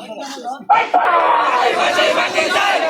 Bye bye bye bye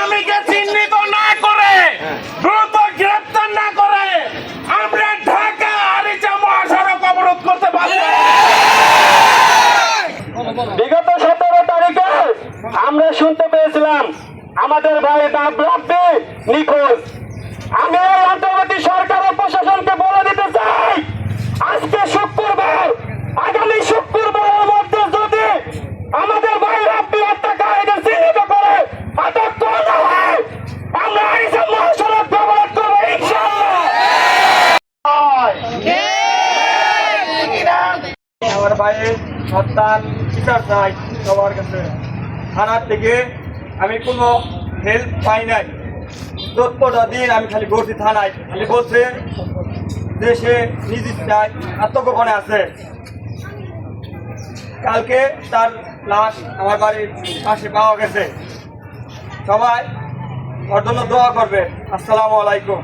আমরা শুনতে পেয়েছিলাম, আমাদের ভাই রাব্বি নিখোঁজ। আমি এই অন্তর্বর্তী সরকার ও প্রশাসনকে বলে দিতে চাই, আজকে শুক্রবার, আগামী শুক্রবারের মধ্যে যদি আমাদের ভাই রাব্বি হত্যাকারীদের চিহ্নিত করে আটক করা হয়, আমরা আইসা মহাসড়ক ব্যবহার করব আমার ভাইয়ের সন্তান চাই সবার কাছে। থানার থেকে আমি কোনো হেল্প পাই নাই। চোদ্দটা দিন আমি খালি ঘুরছি থানায়, খালি বলছে দেশে নিজ ইচ্ছায় আত্মগোপনে আছে। কালকে তার লাশ আমার বাড়ির পাশে পাওয়া গেছে। সবাই ওর জন্য দোয়া করবে। আসসালামু আলাইকুম।